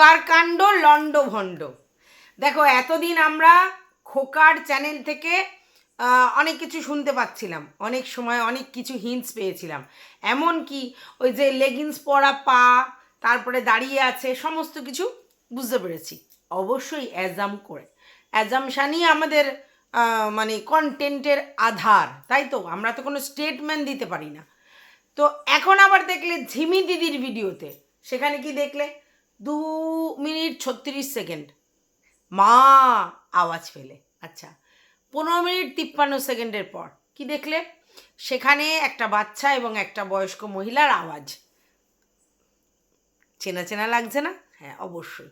খোকার কাণ্ড লন্ড ভণ্ড দেখো, এতদিন আমরা খোকার চ্যানেল থেকে অনেক কিছু শুনতে পাচ্ছিলাম। অনেক সময় অনেক কিছু হিন্টস পেয়েছিলাম। এমন কি ওই যে লেগিংস পরা পা, তারপরে দাঁড়িয়ে আছে, সমস্ত কিছু বুঝতে পেরেছি। অবশ্যই অ্যাজাম করে। অ্যাজামশানই আমাদের মানে কন্টেন্টের আধার, তাই তো? আমরা তো কোনো স্টেটমেন্ট দিতে পারি না। তো এখন আবার দেখলে ঝিমি দিদির ভিডিওতে সেখানে কি দেখলে? দু মিনিট ছত্রিশ সেকেন্ড। মা, আওয়াজ পেলে। আচ্ছা পনেরো মিনিট তিপ্পান্ন সেকেন্ডের পর কি দেখলে? সেখানে একটা বাচ্চা এবং একটা বয়স্ক মহিলার আওয়াজ। চেনা চেনা লাগছে না? হ্যাঁ অবশ্যই।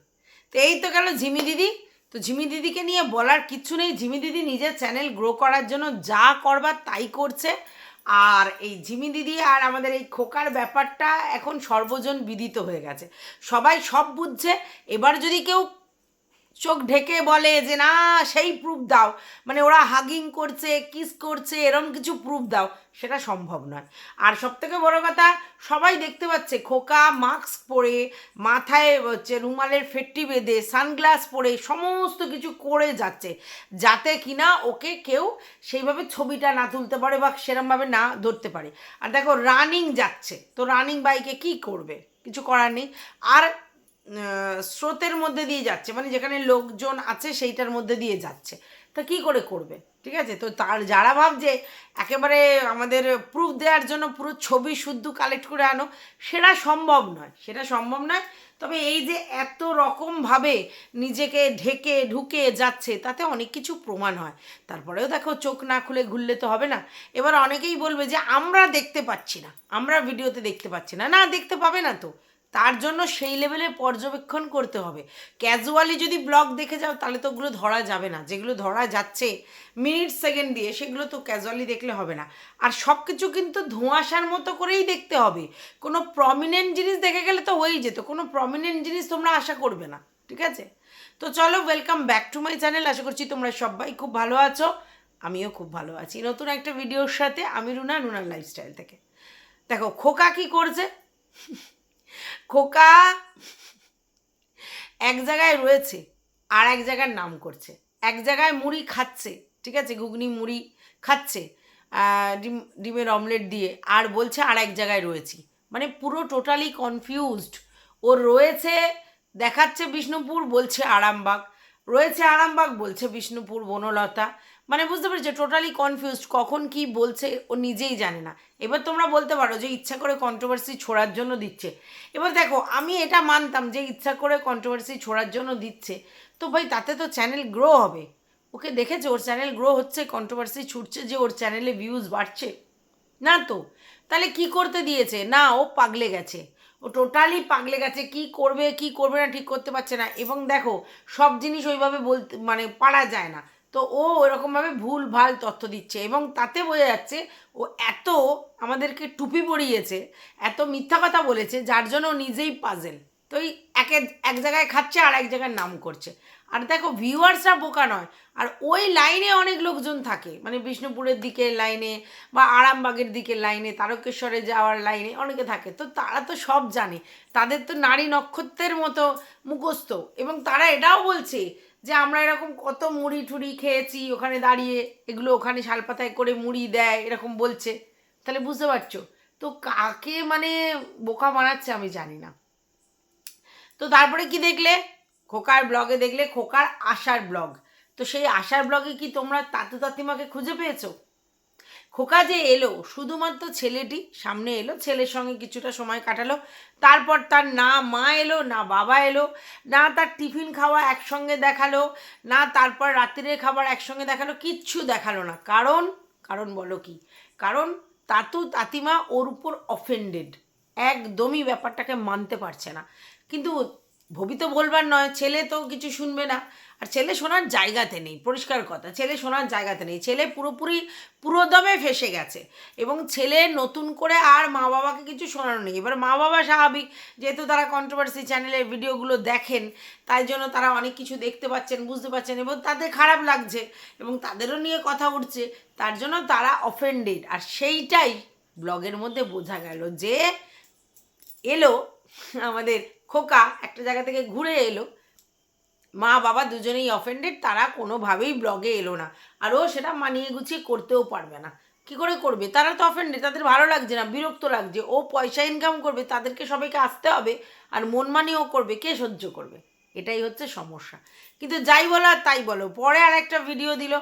তো এই তো গেল ঝিমি দিদি। তো ঝিমি দিদিকে নিয়ে বলার কিচ্ছু নেই। ঝিমি দিদি নিজের চ্যানেল গ্রো করার জন্য যা করবার তাই করছে। আর এই ঝিমি দিদি আর আমাদের এই খোকার ব্যাপারটা এখন সর্বজন বিদিত হয়ে গেছে। সবাই সব বুঝছে। এবার যদি কেউ চোখ ঢেকে বলে যে, না, সেই প্রুফ দাও। মানে ওরা হাগিং করছে কিস করছে, এরম কিছু প্রুফ দাও। সেটা সম্ভব নয়। আর সব থেকে বড় কথা, সবাই দেখতে পাচ্ছে, খোকা মাস্ক পরে, মাথায় হচ্ছে রুমালের ফেটটি বেঁধে সানগ্লাস পরে, সমস্ত কিছু করে যাচ্ছে। যাতে কিনা ওকে কেউ সেইভাবে ছবিটা না তুলতে পারে বা সেরমভাবে না ধরতে পারে। আর দেখো রানিং যাচ্ছে। তো রানিং বাইকে কি করবে? কিছু করার নেই। আর স্রোতের মধ্যে দিয়ে যাচ্ছে মানে যেখানে লোকজন আছে সেইটার মধ্যে দিয়ে যাচ্ছে। তা কি করে করবে? ঠিক আছে? তো তার যারা ভাবছে, একেবারে আমাদের প্রুফ দেওয়ার জন্য পুরো ছবি শুদ্ধ কালেক্ট করে আনো, সেটা সম্ভব নয়। সেটা সম্ভব নয়। তবে এই যে এত রকমভাবে নিজেকে ঢেকে ঢুকে যাচ্ছে, তাতে অনেক কিছু প্রমাণ হয়। তারপরেও দেখো চোখ না খুলে ঘুরলে তো হবে না। এবার অনেকেই বলবে যে, আমরা দেখতে পাচ্ছি না। আমরা ভিডিওতে দেখতে পাচ্ছি না। না, দেখতে পাবে না তো। তার জন্য সেই লেভেলে পর্যবেক্ষণ করতে হবে। ক্যাজুয়ালি যদি ব্লগ দেখে যাও, তাহলে তো ওগুলো ধরা যাবে না। যেগুলো ধরা যাচ্ছে মিনিট সেকেন্ড দিয়ে, সেগুলো তো ক্যাজুয়ালি দেখলে হবে না। আর সব কিছু কিন্তু ধোঁয়াশার মতো করেই দেখতে হবে। কোনো প্রমিনেন্ট জিনিস দেখে গেলে তো হয়েই যেত। কোনো প্রমিনেন্ট জিনিস তোমরা আশা করবে না। ঠিক আছে? তো চলো welcome back to my channel আশা করছি তোমরা সবাই খুব ভালো আছো। আমিও খুব ভালো আছি। নতুন একটা ভিডিওর সাথে আমি রুনা, রুনার লাইফস্টাইল থেকে। দেখো, খোকা কি করছে? খোকা এক জায়গায় রয়েছে আর এক জায়গার নাম করছে। এক জায়গায় মুড়ি খাচ্ছে, ঠিক আছে? ঘুগনি মুড়ি খাচ্ছে ডিম, ডিমের অমলেট দিয়ে আর বলছে আর এক জায়গায় রয়েছি। মানে পুরো টোটালি কনফিউজড ও রয়েছে, দেখাচ্ছে বিষ্ণুপুর, বলছে আরামবাগ। রয়েছে আরামবাগ, বলছে বিষ্ণুপুর, বনলতা। মানে বুঝতে পেরেছ টোটালি কনফিউজড কখন কি বলছে, ও নিজেই জানে না। এবার তোমরা বলতে পারো যে ইচ্ছা করে কন্ট্রোভার্সি ছোড়ার জন্য দিচ্ছে। এবার দেখো, আমি এটা মানতাম যে ইচ্ছা করে কন্ট্রোভার্সি ছোড়ার জন্য দিচ্ছে, তো ভাই তাতে তো চ্যানেল গ্রো হবে। ওকে দেখেছে? ওর চ্যানেল গ্রো হচ্ছে কন্ট্রোভার্সি ছুটছে যে ওর চ্যানেলে ভিউজ বাড়ছে। না তো? তাহলে কি করতে দিয়েছে? না, ও পাগলে গেছে। ও টোটালি পাগলে গেছে। কি করবে কি করবে না ঠিক করতে পারছে না। এবং দেখো, সব জিনিস ওইভাবে বলতে মানে পারা যায় না। তো ও ওরকমভাবে ভুল ভালো তথ্য দিচ্ছে এবং তাতে বোঝা যাচ্ছে ও এত আমাদেরকে টুপি পরিয়েছে, এত মিথ্যা কথা বলেছে, যার জন্য নিজেই পাজেল তো এই এক এক জায়গায় খাচ্ছে আর এক জায়গায় নাম করছে। আর দেখো ভিউয়ার্সরা বোকা নয়। আর ওই লাইনে অনেক লোকজন থাকে। মানে বিষ্ণুপুরের দিকে লাইনে বা আরামবাগের দিকে লাইনে তারকেশ্বরে যাওয়ার লাইনে অনেকে থাকে। তো তারা তো সব জানে। তাদের তো নারী নক্ষত্রের মতো মুখস্থ। এবং তারা এটাও বলছে যে আমরা এরকম কত মুড়ি ঠুড়ি খেয়েছি ওখানে দাঁড়িয়ে, এগুলো ওখানে শালপাতায় করে মুড়ি দেয়, এরকম বলছে। তাহলে বুঝতে পারছ? তো কাকে মানে বোকা বানাচ্ছে আমি জানি না। তো তারপরে কি দেখলে? খোকার ব্লগে দেখলে খোকার আশার ব্লগ তো সেই আশার ব্লগে কি তোমরা তাতু তাতিমাকে খুঁজে পেয়েছ? খোকা যে এলো, শুধুমাত্র ছেলেটি, সামনে এলো, ছেলের সঙ্গে কিছুটা সময় কাটালো, তারপর তার না মা এলো, না বাবা এলো, না তার টিফিন খাওয়া একসঙ্গে দেখাল, না তারপর রাত্রির খাবার একসঙ্গে দেখাল, কিচ্ছু দেখাল না। কারণ কারণ বলো কি? কারণ তাতু তাতিমা ওর উপর অফেন্ডেড একদমই ব্যাপারটাকে মানতে পারছে না। কিন্তু ভবি তো বলবার নয়, ছেলে তো কিছু শুনবে না। আর ছেলে শোনার জায়গাতে নেই, পরিষ্কার কথা, ছেলে শোনার জায়গাতে নেই। ছেলে পুরোপুরি পুরোদমে ফেসে গেছে এবং ছেলে নতুন করে আর মা বাবাকে কিছু শোনানো নেই। এবার মা বাবা স্বাভাবিক, যেহেতু তারা কন্ট্রোভার্সি চ্যানেলের ভিডিওগুলো দেখেন, তাই জন্য তারা অনেক কিছু দেখতে পাচ্ছেন, বুঝতে পারছেন এবং তাদের খারাপ লাগছে এবং তাদেরও নিয়ে কথা উঠছে। তার জন্য তারা অফেন্ডেড আর সেইটাই ব্লগের মধ্যে বোঝা গেল যে, এলো আমাদের খোকা একটা জায়গা থেকে ঘুরে এলো। মা বাবা দুজনেই অফেন্ডেড তারা কোনোভাবেই ব্লগে এলো না। আর ও সেটা মানিয়ে গুছিয়ে করতেও পারবে না। কি করে করবে? তারা তো অফেন্ডেড তাদের ভালো লাগছে না, বিরক্ত লাগছে। ও পয়সা ইনকাম করবে, তাদেরকে সবাইকে আসতে হবে, আর মন মানিয়েও করবে, কে সহ্য করবে? এটাই হচ্ছে সমস্যা। কিন্তু যাই বলো আর তাই বলো। পরে আর একটা ভিডিও দিল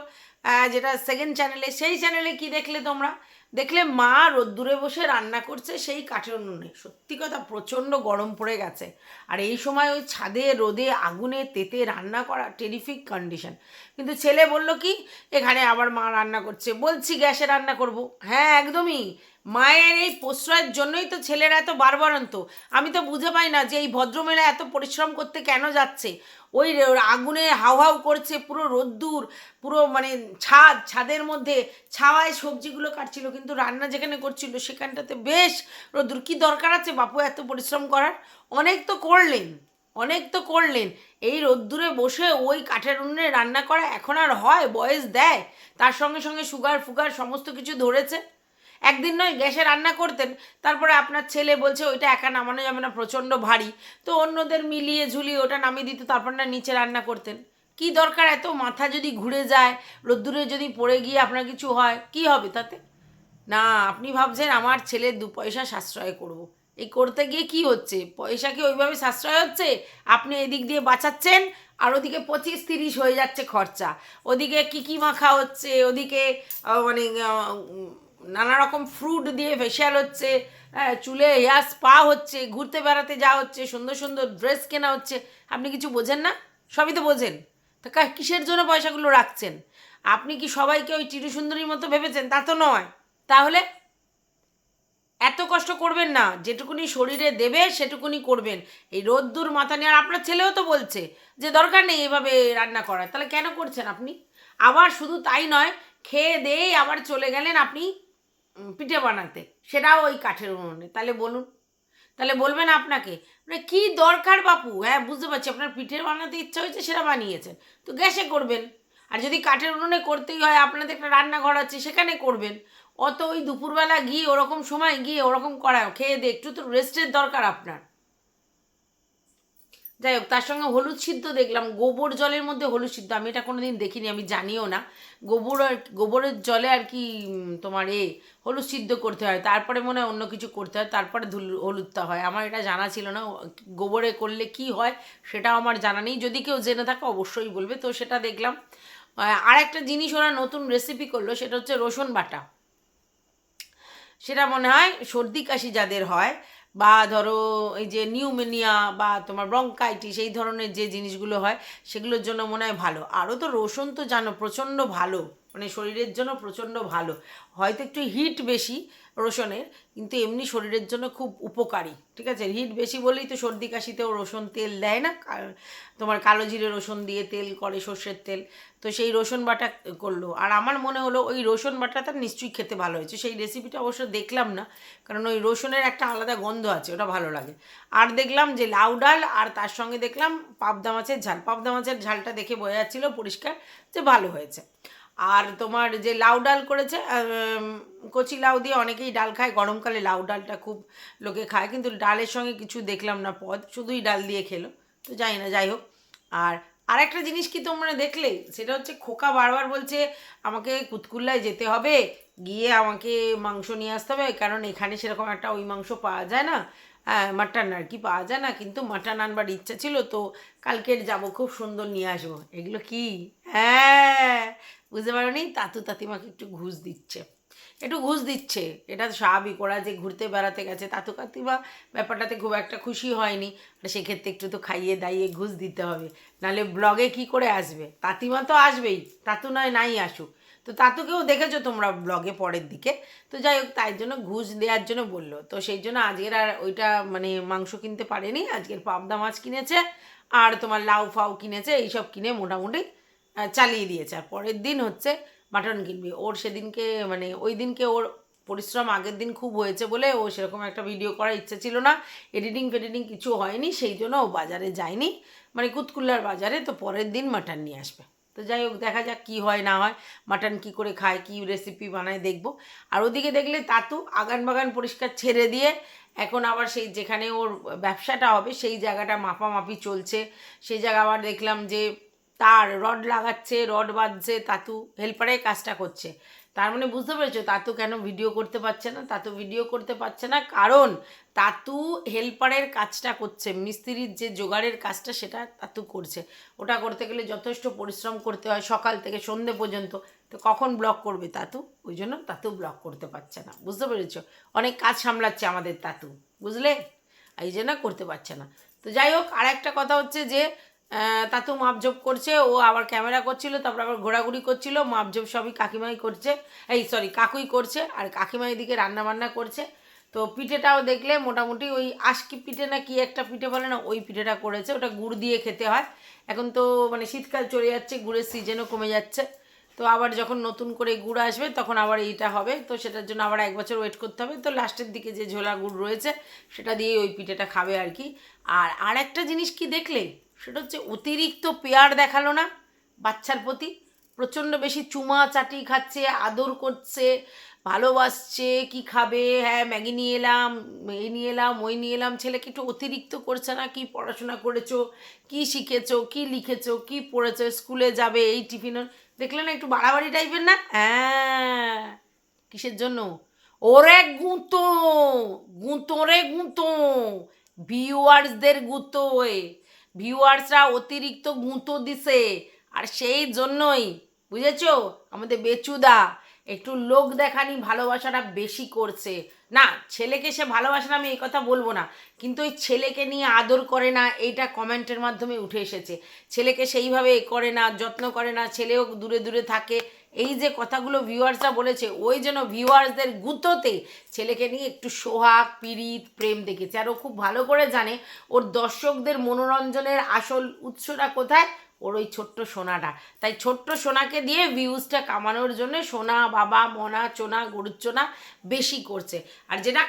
যেটা সেকেন্ড চ্যানেলে সেই চ্যানেলে কি দেখলে তোমরা? দেখলে মা রোদ্দুরে বসে রান্না করছে, সেই কাঠের উনুনে সত্যি কথা, প্রচণ্ড গরম পড়ে গেছে। আর এই সময় ওই ছাদে, রোদে, আগুনে, তেতে রান্না করা টেরিফিক কন্ডিশন কিন্তু ছেলে বলল কি, এখানে আবার মা রান্না করছে। বলছি, গ্যাসে রান্না করব। হ্যাঁ একদমই। মায়ের এই প্রশ্রয়ের জন্যই তো ছেলেরা এত বারবারন্ত। আমি তো বুঝে পাই না যে এই ভদ্রমেলা এত পরিশ্রম করতে কেন যাচ্ছে। ওই আগুনে হাউ হাউ করছে, পুরো রোদ্দুর, পুরো মানে ছাদ, ছাদের মধ্যে ছাওয়ায় সবজিগুলো কাটছিল, কিন্তু রান্না যেখানে করছিল সেখানটাতে বেশ রোদ্দুর। কী দরকার আছে বাপু এত পরিশ্রম করার? অনেক তো করলেন, অনেক তো করলেন। এই রোদ্দুরে বসে ওই কাঠের উনুনে রান্না করা এখন আর হয়, বয়স দেয়। তার সঙ্গে সঙ্গে সুগার, ফুগার, সমস্ত কিছু ধরেছে। একদিন নয়, গ্যাসে রান্না করতেন। তারপরে আপনার ছেলে বলছে, ওইটা একা নামানো যাবে না, প্রচণ্ড ভারী। তো অন্যদের মিলিয়ে ঝুলিয়ে ওটা নামিয়ে দিত তারপর না নিচে রান্না করতেন। কি দরকার এত? মাথা যদি ঘুরে যায়, রোদ্দুরে যদি পড়ে গিয়ে আপনার কিছু হয়, কি হবে তাতে? না, আপনি ভাবছেন আমার ছেলে দু পয়সা সাশ্রয় করব। এই করতে গিয়ে কি হচ্ছে? পয়সা কি ওইভাবে সাশ্রয় হচ্ছে? আপনি এদিক দিয়ে বাঁচাচ্ছেন, আর ওদিকে পঁচিশ তিরিশ হয়ে যাচ্ছে খরচা। ওদিকে কি কি মাখা হচ্ছে? ওদিকে মানে নানা রকম ফ্রুট দিয়ে ফেশিয়াল হচ্ছে হ্যাঁ চুলে হেয়ার স্পা হচ্ছে, ঘুরতে বেড়াতে যাওয়া হচ্ছে, সুন্দর সুন্দর ড্রেস কেনা হচ্ছে। আপনি কিছু বোঝেন না? সবই তো বোঝেন। তা কিসের জন্য পয়সাগুলো রাখছেন? আপনি কি সবাইকে ওই চিরু সুন্দরীর মতো ভেবেছেন? তা তো নয়। তাহলে এত কষ্ট করবেন না। যেটুকুনি শরীরে দেবে, সেটুকুনি করবেন। এই রোদ্দুর মাথা নিয়ে, আর আপনার ছেলেও তো বলছে যে, দরকার নেই এভাবে রান্না করার। তাহলে কেন করছেন আপনি? আবার শুধু তাই নয়, খেয়ে দেই আবার চলে গেলেন আপনি পিঠে বানাতে। সেটাও ওই কাঠের উনুনে। তাহলে বলুন। তাহলে বলবেন আপনাকে মানে কী দরকার বাপু? হ্যাঁ বুঝতে পারছি। আপনার পিঠে বানাতে ইচ্ছা হয়েছে, সেটা বানিয়েছেন। তো গ্যাসে করবেন। আর যদি কাঠের উনুনে করতেই হয়, আপনাদের একটা রান্নাঘর আছে, সেখানে করবেন। অত ওই দুপুরবেলা গিয়ে, ওরকম সময় গিয়ে, ওরকম করায় খেয়ে দিয়ে একটু তো রেস্টের দরকার আপনার। যাই হোক, তার সঙ্গে হলুদ সিদ্ধ দেখলাম। গোবর জলের মধ্যে হলুদ সিদ্ধ, আমি এটা কোনোদিন দেখিনি, আমি জানিও না। গোবর আর গোবরের জলে আর কি তোমার এ, হলুদ সিদ্ধ করতে হয়। তারপরে মনে হয় অন্য কিছু করতে হয়, তারপরে ধুল, হলুদটা হয়। আমার এটা জানা ছিল না গোবরে করলে কি হয় সেটাও আমার জানা নেই। যদি কেউ জেনে থাকে, অবশ্যই বলবে। তো সেটা দেখলাম। আর একটা জিনিস ওরা নতুন রেসিপি করল, সেটা হচ্ছে রসুন বাটা। সেটা মনে হয় সর্দি কাশি যাদের হয় বা ধরো এই যে নিউমোনিয়া বা তোমার ব্রঙ্কাইটিস, এই ধরনের যে জিনিসগুলো হয়, সেগুলোর জন্য মনে হয় ভালো। আরও তো রসুন তো জানো, প্রচণ্ড ভালো। মানে শরীরের জন্য প্রচণ্ড ভালো। হয়তো একটু হিট বেশি রসুনের, কিন্তু এমনি শরীরের জন্য খুব উপকারী, ঠিক আছে? হিট বেশি বলেই তো সর্দি কাশিতেও রসুন তেল দেয় না। তোমার কালো জিরে রসুন দিয়ে তেল করে সর্ষের তেল। তো সেই রসুন বাটা করল। আর আমার মনে হলো ওই রসুন বাটাটা নিশ্চয়ই খেতে ভালো হয়েছে। সেই রেসিপিটা অবশ্য দেখলাম না, কারণ ওই রসুনের একটা আলাদা গন্ধ আছে, ওটা ভালো লাগে। আর দেখলাম যে লাউ ডাল, আর তার সঙ্গে দেখলাম পাবদা মাছের ঝাল। পাবদা মাছের ঝালটা দেখে বোঝা যাচ্ছিল পরিষ্কার যে ভালো হয়েছে। আর তোমার যে লাউ ডাল করেছে কচি লাউ দিয়ে অনেকেই ডাল খায়, গরমকালে লাউ ডালটা খুব লোকে খায়, কিন্তু ডালের সঙ্গে কিছু দেখলাম না পদ, শুধুই ডাল দিয়ে খেলো, তো যাই না, যাই হোক। আর আরেকটা জিনিস কি তোমরা দেখলে, সেটা হচ্ছে খোকা বারবার বলছে, আমাকে কুতকুল্লায় যেতে হবে, গিয়ে আমাকে মাংস নিয়ে আসতে হবে, কারণ এখানে সেরকম একটা ওই মাংস পাওয়া যায় না। মাটন আর কি পাওয়া যায় না, কিন্তু মাটন আনবার ইচ্ছা ছিল তো কালকের যাব, খুব সুন্দর নিয়ে আসব। এগুলো কি? হ্যাঁ বুঝতে পারো নি তাতু তাতিমাকে একটু ঘুষ দিচ্ছে। একটু ঘুষ দিচ্ছে। এটা স্বাভাবিক, ওরা যে ঘুরতে বেড়াতে গেছে, তাতু কাতিমা ব্যাপারটাতে খুব একটা খুশি হয়নি। সেক্ষেত্রে একটু তো খাইয়ে দাইয়ে ঘুষ দিতে হবে। নাহলে ব্লগে কি করে আসবে? তাতিমা তো আসবেই, তাতু নয়, নাই আসুক। তো তাতুকেও দেখেছ তোমরা ব্লগে পরের দিকে। তো যাই হোক, তাই জন্য ঘুষ দেওয়ার জন্য বলল। তো সেই জন্য আজকের আর ওইটা মানে মাংস কিনতে পারেনি, আজকের পাবদা মাছ কিনেছে, আর তোমার লাউ ফাউ কিনেছে, এইসব কিনে মোটামুটি চালিয়ে দিয়েছে। আর পরের দিন হচ্ছে মাটন কিনবে। ওর সেদিনকে মানে ওই দিনকে ওর পরিশ্রম আগের দিন খুব হয়েছে বলে ও সেরকম একটা ভিডিও করার ইচ্ছে ছিল না। এডিটিং ফেডিটিং কিছু হয়নি, সেই জন্য ও বাজারে যায়নি। মানে কুতকুল্লার বাজারে, তো পরের দিন মাটন নিয়ে আসবে। তো যাই হোক, দেখা যাক কী হয়, না হয়। মাটন কি করে খায়, কি রেসিপি বানায় দেখব। আর ওদিকে দেখলে তাতু আগান বাগান পরিষ্কার ছেড়ে দিয়ে এখন আবার সেই যেখানে ওর ব্যবসাটা হবে, সেই জায়গাটা মাপামাপি চলছে। সেই জায়গা আবার দেখলাম যে তার রড লাগাচ্ছে, রড বাঁধছে, তাতু হেল্পারে কাজটা করছে। তার মানে বুঝতে পেরেছ, তাতু কেন ভিডিও করতে পারছে না? তাতু ভিডিও করতে পারছে না, কারণ তাতু হেল্পারের কাজটা করছে, মিস্ত্রির যে জোগাড়ের কাজটা সেটা তাতু করছে। ওটা করতে গেলে যথেষ্ট পরিশ্রম করতে হয় সকাল থেকে সন্ধে পর্যন্ত। তো কখন ব্লক করবে তাতু? ওই জন্য তাতু ব্লক করতে পারছে না। বুঝতে পেরেছ? অনেক কাজ সামলাচ্ছে আমাদের তাতু, বুঝলে? এই জন্য করতে পারছে না। তো যাই হোক আর একটা কথা হচ্ছে যে আহ, তাতু মাপজোপ করছে ও আবার ক্যামেরা করছিল তারপর আবার ঘোরাঘুরি করছিল মাপজোপ সবই কাকিমাই করছে এই সরি কাকুই করছে আর কাকিমা এদিকে রান্না বান্না করছে। তো পিঠেটাও দেখলে মোটামুটি ওই আশকি পিঠে না কি একটা পিঠে বলে না ওই পিঠেটা করেছে ওটা গুড় দিয়ে খেতে হয়। এখন তো মানে শীতকাল চলে যাচ্ছে গুড়ের সিজনও কমে যাচ্ছে। তো আবার যখন নতুন করে গুড় আসবে তখন আবার এইটা হবে তো সেটার জন্য আবার এক বছর ওয়েট করতে হবে। তো লাস্টের দিকে যে ঝোলা গুড় রয়েছে সেটা দিয়ে ওই পিঠেটা খাবে আর কি। আর আর একটা জিনিস কি দেখলে? সেটা হচ্ছে অতিরিক্ত পেয়ার দেখাল না বাচ্চার প্রতি। প্রচণ্ড বেশি চুমা চাটি খাচ্ছে, আদর করছে, ভালোবাসছে, কি খাবে হ্যাঁ ম্যাগি নিয়ে এলাম এই নিয়ে এলাম, ওই নিয়ে এলাম, ছেলেকে একটু অতিরিক্ত করছে না, কি পড়াশোনা করেছ, কি শিখেছো, কি লিখেছো, কি পড়েছো, স্কুলে যাবে, এই টিফিন দেখলে না একটু বাড়াবাড়ি টাইপের না? হ্যাঁ কিসের জন্য? ওরে গুঁতো গুঁতো রে গুঁতো, ভিউয়ার্সদের গুঁতো এ ভিউয়ার্সরা অতিরিক্ত গুঁতো দিছে। আর সেই জন্যই বুঝেছ? আমাদের বেচুদা। একটু লোক দেখানি ভালোবাসাটা বেশি করছে। না, ছেলেকে সে ভালোবাসে না, আমি এই কথা বলব না। কিন্তু ওই ছেলেকে নিয়ে আদর করে না, এইটা কমেন্টের মাধ্যমে উঠে এসেছে। ছেলেকে সেইভাবে এ করে না, যত্ন করে না, ছেলেও দূরে দূরে থাকে। এই যে কথাগুলো ভিউয়ার্সরা বলেছে, ওই যেন ভিউয়ার্সদের গুঁতোতে ছেলেকে নিয়ে একটু সোহাগ, পীড়িত, প্রেম দেখেছে। আর ও খুব ভালো করে জানে, ওর দর্শকদের মনোরঞ্জনের আসল উৎসটা কোথায়? ওর ওই ছোট্ট সোনাটা। তাই ছোট্ট সোনাকে দিয়ে ভিউজটা কামানোর জন্য সোনা বাবা, মনা, চোনা, গরুর চোনা বেশি করছে। আর যেটা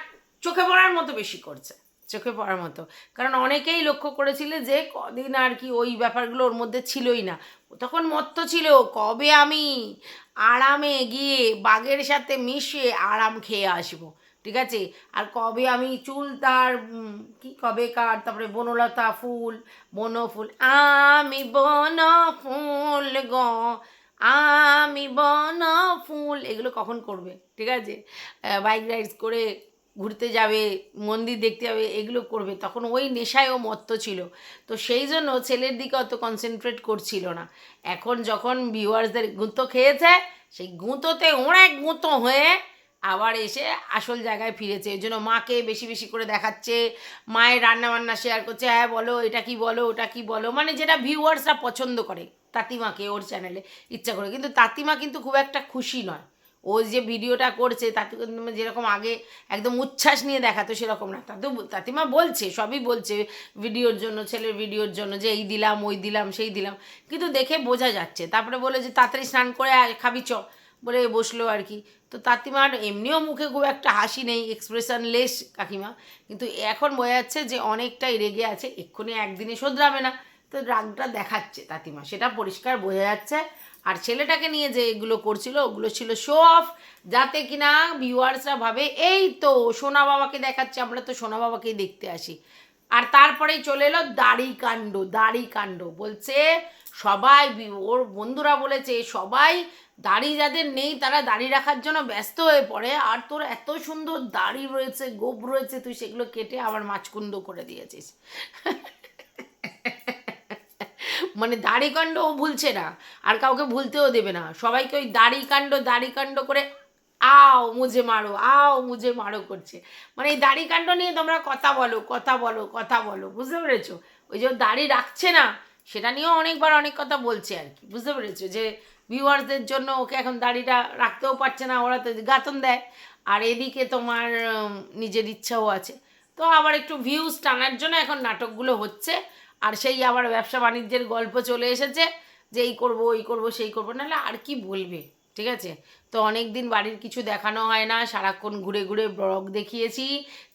চোখে পড়ার মতো বেশি করছে, চোখে পড়ার মতো। কারণ অনেকেই লক্ষ্য করেছিল যে কদিন আর কি ওই ব্যাপারগুলো ওর মধ্যে ছিলই না। তখন মত্ত ছিল, কবে আমি আরামে গিয়ে বাঘের সাথে মিশে আরাম খেয়ে আসব? ঠিক আছে? আর কবে আমি চুল তার কি কবে কার? তারপরে বনলতা ফুল, বন ফুল, আমি বন ফুল গ, আমি বন ফুল। এগুলো কখন করবে? ঠিক আছে? বাইক রাইডস করে ঘুরতে যাবে, মন্দির দেখতে যাবে, এগুলো করবে। তখন ওই নেশায় ও মত্ত ছিল। তো সেই জন্য ছেলের দিকে অত কনসেন্ট্রেট করছিল না। এখন যখন ভিউয়ার্সদের গুঁতো খেয়েছে, সেই গুঁতোতে অনেক গুঁতো হয়ে আবার এসে আসল জায়গায় ফিরেছে। এই জন্য মাকে বেশি বেশি করে দেখাচ্ছে, মায়ের রান্না বান্না শেয়ার করছে হ্যাঁ বলো, এটা কি বলো, ওটা কি বলো? মানে যেটা ভিউয়ার্সরা পছন্দ করে, তাতিমাকে, ওর চ্যানেলে ইচ্ছা করে। কিন্তু তাতিমা কিন্তু খুব একটা খুশি নয়। ও যে ভিডিওটা করছে, তাতে কিন্তু যেরকম আগে একদম উচ্ছ্বাস নিয়ে দেখাতো সেরকম না। তাতে, তাতিমা বলছে, সবই বলছে, ভিডিওর জন্য, ছেলের ভিডিওর জন্য যে এই দিলাম, ওই দিলাম, সেই দিলাম। কিন্তু দেখে বোঝা যাচ্ছে। তারপরে বলে যে, তাড়াতাড়ি স্নান করে খাবি, চ। বলে বসল আর কি। তো তাতিমার এমনিও মুখে খুব একটা হাসি নেই এক্সপ্রেশন লেস কাকিমা। কিন্তু এখন বোঝা যাচ্ছে যে অনেকটাই রেগে আছে, এক্ষুনি একদিনে শোধরাবে না। তো রাগটা দেখাচ্ছে তাতিমা, সেটা পরিষ্কার বোঝা যাচ্ছে। আর ছেলেটাকে নিয়ে যে এগুলো করছিল, ওগুলো ছিল শো অফ যাতে কিনা ভিউয়ার্সরা ভাবে, এই তো সোনা বাবাকে দেখাচ্ছে, আমরা তো সোনা বাবাকেই দেখতে আসি। আর তারপরেই চলে এলো দাড়ি কাণ্ড দাড়ি কাণ্ড বলছে, সবাই ওর বন্ধুরা বলেছে, সবাই দাড়ি যাদের নেই তারা দাড়ি রাখার জন্য ব্যস্ত হয়ে পড়ে। আর তোর এত সুন্দর দাড়ি রয়েছে, গোপ রয়েছে, তুই সেগুলো কেটে আবার মাছকুন্দ করে দিয়েছিস। মানে দাড়ি কাণ্ড ও ভুলছে না, আর কাউকে ভুলতেও দেবে না। সবাইকে ওই দাড়ি কাণ্ড দাড়ি কাণ্ড করে আও, মুঝে মারো, আও, মুঝে মারো করছে। মানে এই দাড়ি কাণ্ড নিয়ে তোমরা কথা বলো কথা বলো কথা বলো, বুঝতে পেরেছ? ওই যে দাড়ি রাখছে না, সেটা নিয়েও অনেকবার অনেক কথা বলছে আর কি, বুঝতে পেরেছ? যে ভিউয়ার্সদের জন্য ওকে এখন দাড়িটা রাখতেও পারছে না, ওরা তো গাতন দেয়। আর এদিকে তোমার নিজের ইচ্ছাও আছে। তো আবার একটু ভিউজ টানার জন্য এখন নাটকগুলো হচ্ছে। আর সেই আবার ব্যবসা বাণিজ্যের গল্প চলে এসেছে, যে এই করব, ওই করব, সেই করব, নাহলে আর কি বলবে? ঠিক আছে? তো অনেক দিন বাড়ির কিছু দেখানো হয় না, সারাক্ষণ ঘুরে ঘুরে ব্লগ দেখিয়েছি।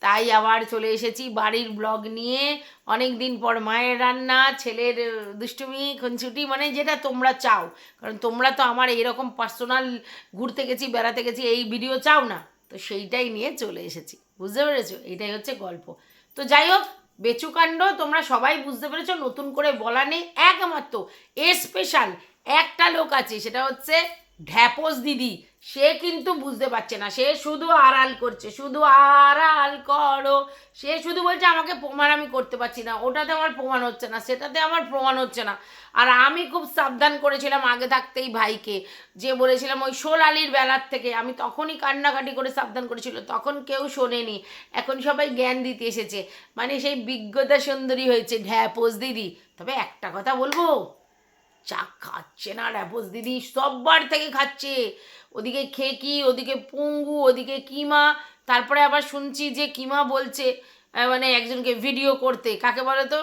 তাই আবার চলে এসেছি বাড়ির ব্লগ নিয়ে। অনেক দিন পর মায়ের রান্না, ছেলের দুষ্টুমি খুনছুটি মানে যেটা তোমরা চাও। কারণ তোমরা তো আমার এইরকম পার্সোনাল ঘুরতে গেছি, বেড়াতে গেছি, এই ভিডিও চাও না। তো সেইটাই নিয়ে চলে এসেছি। বুঝতে পেরেছ? এইটাই হচ্ছে গল্প। তো যাই হোক বেচুকাণ্ড তোমরা সবাই বুঝতে পেরেছ, নতুন করে বলা নেই। একমাত্র স্পেশাল একটা লোক আছে, সেটা হচ্ছে ঢ্যাপস দিদি, সে কিন্তু বুঝতে পারছে না। সে শুধু আড়াল করছে, শুধু আড়াল করো। সে শুধু বলছে, আমাকে প্রমাণ আমি করতে পারছি না। ওটাতে আমার প্রমাণ হচ্ছে না, সেটাতে আমার প্রমাণ হচ্ছে না। আর আমি খুব সাবধান করেছিলাম আগে থাকতেই ভাইকে, যে বলেছিলাম, ওই সোলালির বেলার থেকে। আমি তখনই কান্নাকাটি করে সাবধান করেছিল, তখন কেউ শোনেনি। এখন সবাই জ্ঞান দিতে এসেছে। মানে সেই বিজ্ঞতা সুন্দরী হয়েছে ঢ্যাপোস দিদি। তবে একটা কথা বলব চা খাচ্ছে না র্যাপোস দিদি সববার থেকে খাচ্ছে। ওদিকে খেকি, ওদিকে পঙ্গু, ওদিকে কিমা, তারপরে আবার শুনছি যে কিমা বলছে মানে একজনকে ভিডিও করতে। কাকে বলে তো?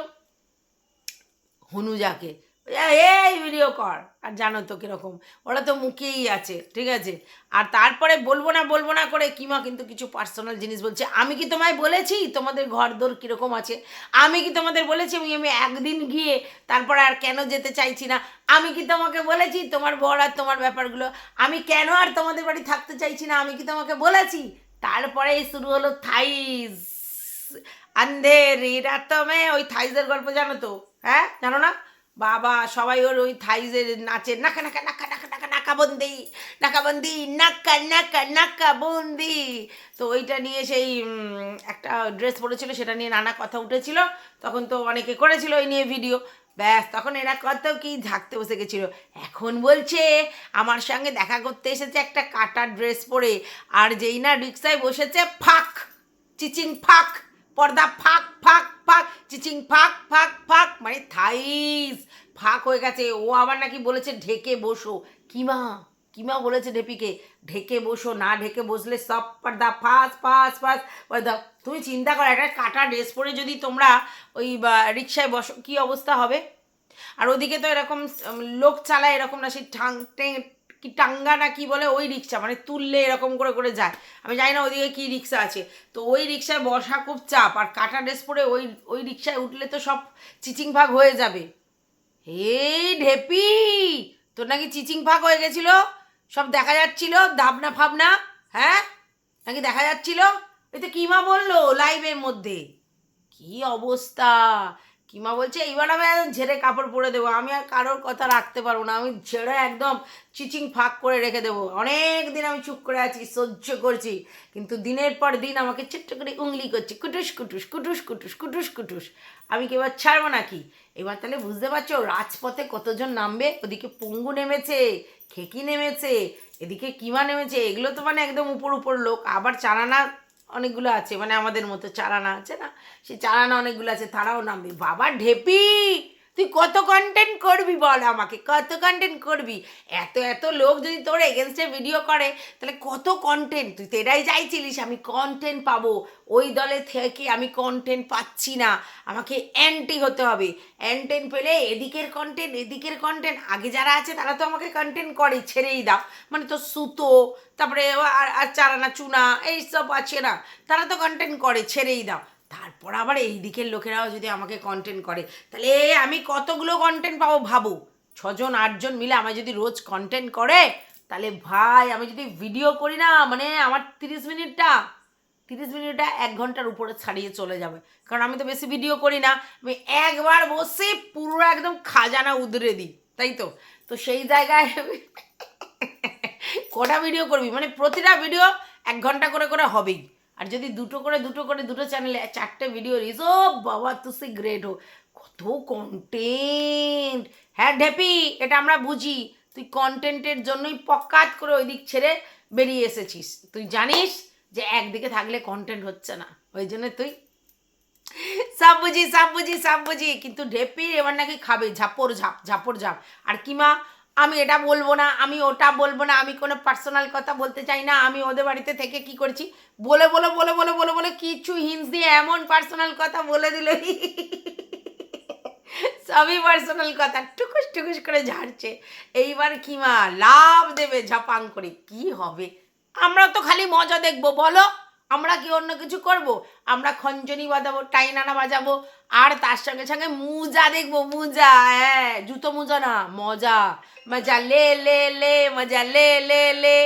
হনুজাকে। এই, ভিডিও কর। আর জানো তো কীরকম ওরা তো মুখেই আছে ঠিক আছে? আর তারপরে বলব না বলব না করে কিমা কিন্তু কিছু পার্সোনাল জিনিস বলছে আমি কি তোমায় বলেছি? তোমাদের ঘর দোর কীরকম আছে? আমি কি তোমাদের বলেছি আমি আমি একদিন গিয়ে তারপরে আর কেন যেতে চাইছি না? আমি কি তোমাকে বলেছি? তোমার বর আর তোমার ব্যাপারগুলো আমি কেন আর তোমাদের বাড়ি থাকতে চাইছি না? আমি কি তোমাকে বলেছি? তারপরে শুরু হলো থাইস আন্ধের আন্ধেরি রাতমে ওই থাইজের গল্প জানো তো? হ্যাঁ? জানো না? বাবা, সবাই ওর ওই থাইজের নাচে নাকা নাকা নাকা নাকা নাকা, নাকাবন্দি নাকাবন্দি, নাকা নাকা, নাকাবন্দি। তো ওইটা নিয়ে সেই একটা ড্রেস পরেছিল, সেটা নিয়ে নানা কথা উঠেছিল। তখন তো অনেকে করেছিল ওই নিয়ে ভিডিও। ব্যাস, তখন এরা কত কি ঝাঁকতে বসে গেছিল। এখন বলছে, আমার সঙ্গে দেখা করতে এসেছে একটা কাটা ড্রেস পরে, আর যেই না রিক্সায় বসেছে, ফাঁক, চিচিং ফাঁক। পর্দা ফাঁক ফাঁক ফাঁক, চিচিং, ফাঁক ফাঁক ফাঁক মানে থাইস ফাঁক হয়ে গেছে। ও আবার নাকি বলেছে, ঢেকে বসো। কিমা কিমা বলেছে ঢেপিকে, ঢেকে বসো, না ঢেকে বসলে সব পর্দা ফাঁস ফাঁস ফাঁস, পর্দা। তুমি চিন্তা করো, একটা কাটা ড্রেস পরে যদি তোমরা ওই রিক্সায় বসো, কী অবস্থা হবে? আর ওদিকে তো এরকম লোক চালায় এরকম না, সেই ঠাং, টে- কি টাঙ্গা না কি বলে ওই রিক্সা মানে তুললে এরকম করে করে যায়। আমি জানি না ওদিকে কি রিক্সা আছে। তো ওই রিক্সায় বসা খুব চাপ, আর কাটা ড্রেস পরে ওই ওই রিক্সায় উঠলে তো সব চিচিং ভাগ হয়ে যাবে। এই ঢেপি, তোর নাকি চিচিং ফাঁক হয়ে গেছিল? সব দেখা যাচ্ছিল, দাবনা ফাবনা হ্যাঁ? নাকি দেখা যাচ্ছিল? ওই তো কিমা বলল লাইভের মধ্যে? কি অবস্থা? কিমা বলছে, এইবার আমি ঝেড়ে কাপড় পরে দেবো, আমি আর কারোর কথা রাখতে পারব না, আমি ঝেড়ে একদম চিচিং ফাঁক করে রেখে দেবো। অনেক দিন আমি চুপ করে আছি, সহ্য করছি। কিন্তু দিনের পর দিন আমাকে ছোট্ট করে উংলি করছে, কুটুস কুটুস কুটুস কুটুস কুটুস কুটুস। আমি কি এবার ছাড়বো নাকি? এবার তাহলে বুঝতে পারছ, রাজপথে কতজন নামবে? ওদিকে পঙ্গু নেমেছে, খেকি নেমেছে, এদিকে কিমা নেমেছে, এগুলো তো মানে একদম উপর উপর লোক। আবার চারানা অনেকগুলো আছে মানে আমাদের মতো চারানা আছে না? সেই চারানা অনেকগুলো আছে, তারাও নামবে। বাবা, ঢেপি! তুই কত কন্টেন্ট করবি বল আমাকে? কত কন্টেন্ট করবি? এত এত লোক যদি তোর এগেনস্টে ভিডিও করে, তাহলে কত কন্টেন্ট তুই তো এটাই চাইছিলিস, আমি কন্টেন্ট পাবো। ওই দলে থেকে আমি কন্টেন্ট পাচ্ছি না। আমাকে অ্যান্টি হতে হবে। অ্যান্টেন পেলে এদিকের কন্টেন্ট এদিকের কন্টেন্ট আগে যারা আছে, তারা তো আমাকে কন্টেন্ট করে, ছেড়েই দাও। মানে তো সুতো, তারপরে আর আর চারানা, চুনা, এইসব আছে না। তারা তো কন্টেন্ট করে, ছেড়েই দাও। তারপর আবার এই দিকের লোকেরাও যদি আমাকে কন্টেন্ট করে, তাহলে আমি কতগুলো কন্টেন্ট পাবো ভাবো? ছজন, আটজন মিলে আমায় যদি রোজ কন্টেন্ট করে, তাহলে ভাই, আমি যদি ভিডিও করি না মানে আমার তিরিশ মিনিটটা তিরিশ মিনিটটা এক ঘণ্টার উপরে ছাড়িয়ে চলে যাবে। কারণ আমি তো বেশি ভিডিও করি না, আমি একবার বসে পুরো একদম খাজানা উদরে দিই, তাই তো? তো সেই জায়গায় কটা ভিডিও করবি? মানে প্রতিটা ভিডিও এক ঘণ্টা করে করে হবেই। আর যদি দুটো করে দুটো করে, দুটো চ্যানেলে চারটে ভিডিও রিস ও বাবা তুই গ্রেট হো কত কন্টেন্ট হ্যাঁ ঢেপি, এটা আমরা বুঝি। তুই কন্টেন্টের জন্যই পকাত করে ওই দিক ছেড়ে বেরিয়ে এসেছিস। তুই জানিস যে একদিকে থাকলে কন্টেন্ট হচ্ছে না। ওই জন্য তুই সব বুঝি সব বুঝি সব বুঝি। কিন্তু ঢেপির এবার নাকি খাবে ঝাপড় ঝাপ ঝাপড় ঝাপ। আর কিমা আমি এটা বলব না, আমি ওটা বলব না, আমি কোনো পার্সোনাল কথা বলতে চাই না, আমি ওদের বাড়িতে থেকে কি করছি? বলে বলে বলে বলে বলে বলে কিছু হিন্স দিয়ে এমন পার্সোনাল কথা বলে দিল। সবই পার্সোনাল কথা, টুকুস টুকুস করে ঝাড়ছে। এইবার কিমা লাভ দেবে ঝাপাং করে, কি হবে? আমরা তো খালি মজা দেখব, বলো। আমরা কি অন্য কিছু করব? আমরা খঞ্জনি বাজাবো, টাইনানা বাজাবো, আর তার সঙ্গে সঙ্গে মুজা দেখব, মুজা হ্যাঁ জুতো মুজা না, মজা মজা, লে লে লে, মজা, লে লে লে।